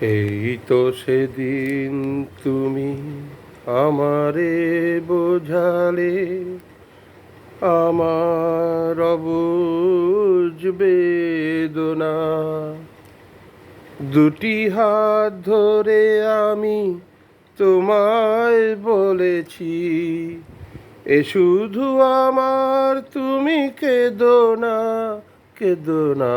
এই তো সেদিন তুমি আমারে বোঝালে, আমার অবুঝ বেদনা। দুটি হাত ধরে আমি তোমায় বলেছি, এ শুধু আমার তুমি কেঁদো না কেঁদো না।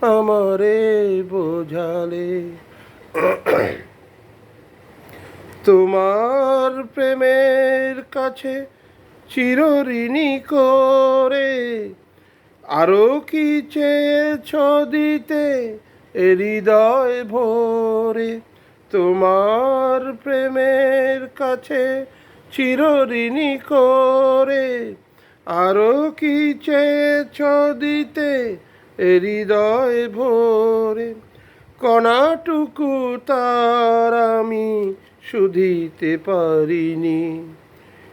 আমারে বোঝালে। তোমার প্রেমের কাছে চিরঋণী করে আরও কি চেয়েছ দিতে হৃদয় ভরে? তোমার প্রেমের কাছে চিরঋণী করে আরও কি চেয়েছ দিতে হৃদয় ভোরে কণাটুকু তার আমি শুধিতে পারিনি।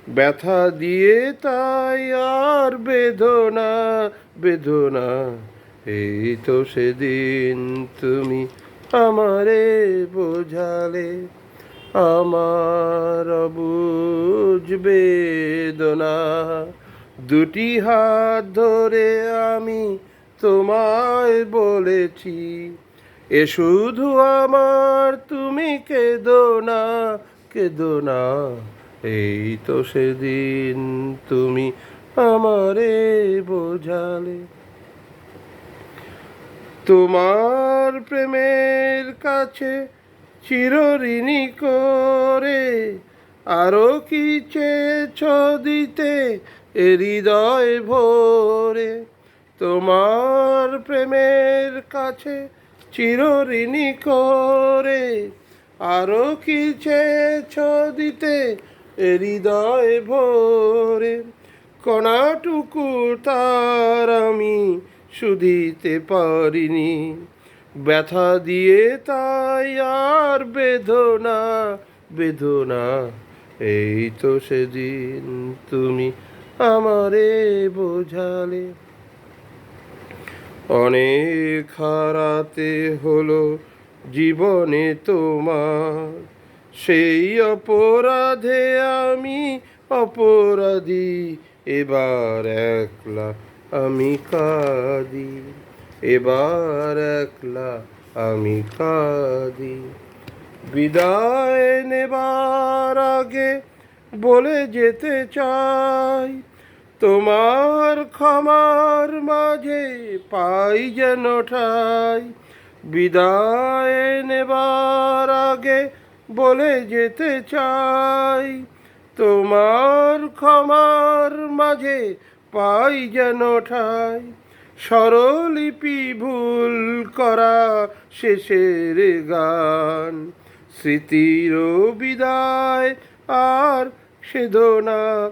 ব্যথা দিয়ে তাই আর বেদনা বেদনা, এই তো সেদিন তুমি আমারে বোঝালে, আমার বুঝ বেদনা। দুটি হাত ধরে আমি তোমায় বলেছি, এ শুধু আমার তুমি কেঁদো না কেঁদো না। এই তো সেদিন তুমি আমারে বোঝালে। তোমার প্রেমের কাছে চিরঋণী করে আরও কি চেয়েছ দিতে হৃদয় ভরে? তোমার প্রেমের কাছে চিরঋণী করে আরও কি চেয়েছ দিতে হৃদয় ভরে? কণাটুকু তার আমি শুধিতে পারিনি। ব্যথা দিয়ে তাই আর বেদনা বেদনা, এই তো সেদিন তুমি আমারে বোঝালে। অনেক হারাতে হলো জীবনে তোমার। সেই অপরাধে আমি অপরাধী, এবার একলা আমি কাঁদি। এবার একলা আমি কাঁদি। বিদায় নেবার আগে বলে যেতে চাই তোমার ক্ষমার মাঝে পাই যেন ঠাই। বিদায় নেবার আগে বলে যেতে চাই। তোমার ক্ষমার মাঝে পাই যেন ঠাই। স্বরলিপি ভুল করা শেষের গান। স্মৃতির বিদায় আর সেদনা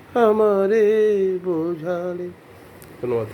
আমারে বোঝালে। ধন্যবাদ।